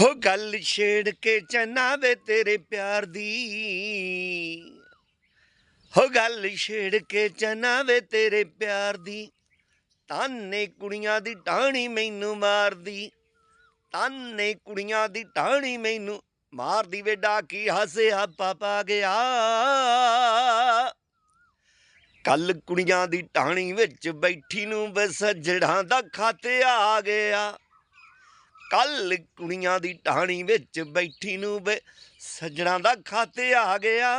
ਹੋ ਗੱਲ ਛੇੜ ਕੇ ਚਨਾ ਵੇ ਤੇਰੇ ਪਿਆਰ ਦੀ। ਹੋ ਗੱਲ ਛੇੜ ਕੇ ਚਨਾ ਵੇ ਤੇਰੇ ਪਿਆਰ ਦੀ। ਤਾਨੇ ਕੁੜੀਆਂ ਦੀ ਟਾਣੀ ਮੈਨੂੰ ਮਾਰਦੀ। ਤਾਨੇ ਕੁੜੀਆਂ ਦੀ ਟਾਣੀ ਮੈਨੂੰ ਮਾਰਦੀ ਵੇ ਡਾਕੀ ਹੱਸਿਆ ਪਾਪਾ ਗਿਆ। ਕੱਲ ਕੁੜੀਆਂ ਦੀ ਟਾਣੀ ਵਿੱਚ ਬੈਠੀ ਨੂੰ ਬਸਜੜਾਂ ਦਾ ਖਾਤੇ ਆ ਗਿਆ। ਕੱਲ ਕੁੜੀਆਂ ਦੀ ਟਾਣੀ ਵਿੱਚ ਬੈਠੀ ਨੂੰ ਵੇ ਸੱਜਣਾ ਦਾ ਖਾਤੇ ਆ ਗਿਆ।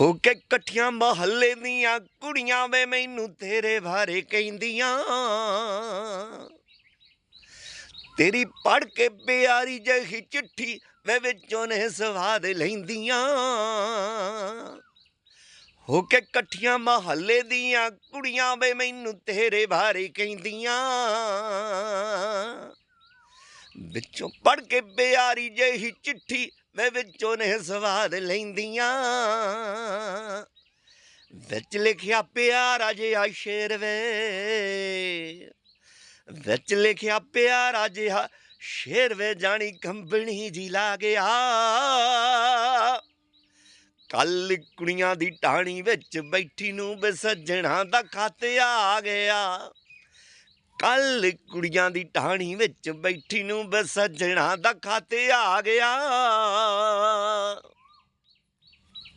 ਹੋ ਕੇ ਇਕੱਠੀਆਂ ਮਹੱਲੇ ਦੀਆਂ ਕੁੜੀਆਂ ਵੇ ਮੈਨੂੰ ਤੇਰੇ ਬਾਰੇ ਕਹਿੰਦੀਆਂ। ਤੇਰੀ ਪੜ ਕੇ ਪਿਆਰੀ ਜਿਹੀ ਚਿੱਠੀ ਵੇ ਵਿੱਚੋਂ ਨੇ ਸਵਾਦ ਲੈਂਦੀਆਂ। ਹੋ ਕੇ ਇਕੱਠੀਆਂ ਮਹੱਲੇ ਦੀਆਂ ਕੁੜੀਆਂ ਵੇ ਮੈਨੂੰ ਤੇਰੇ ਬਾਰੇ ਕਹਿੰਦੀਆਂ। ਵਿੱਚੋਂ ਪੜ ਕੇ ਪਿਆਰੀ ਜਿਹੀ ਚਿੱਠੀ ਵੇ ਵਿੱਚੋਂ ਨੇ ਸਵਾਦ ਲੈਂਦੀਆਂ। ਵਿੱਚ ਲਿਖਿਆ ਪਿਆਰਾ ਜਿਹਾ ਸ਼ੇਰ ਵੇ। ਵਿੱਚ ਲਿਖਿਆ ਪਿਆਰਾ ਜਿਹਾ ਸ਼ੇਰ ਵੇ, ਜਾਣੀ ਕੰਬਣੀ ਜੀ ਲਾ ਗਿਆ। ਕੱਲ ਕੁੜੀਆਂ ਦੀ ਟਾਣੀ ਵਿੱਚ ਬੈਠੀ ਨੂੰ ਬਸੱਜਣਾ ਦਾ ਖਾਤੇ ਆ ਗਿਆ। ਕੱਲ ਕੁੜੀਆਂ ਦੀ ਟਾਣੀ ਵਿੱਚ ਬੈਠੀ ਨੂੰ ਬਸੱਜਣਾ ਦਾ ਖਾਤੇ ਆ ਗਿਆ।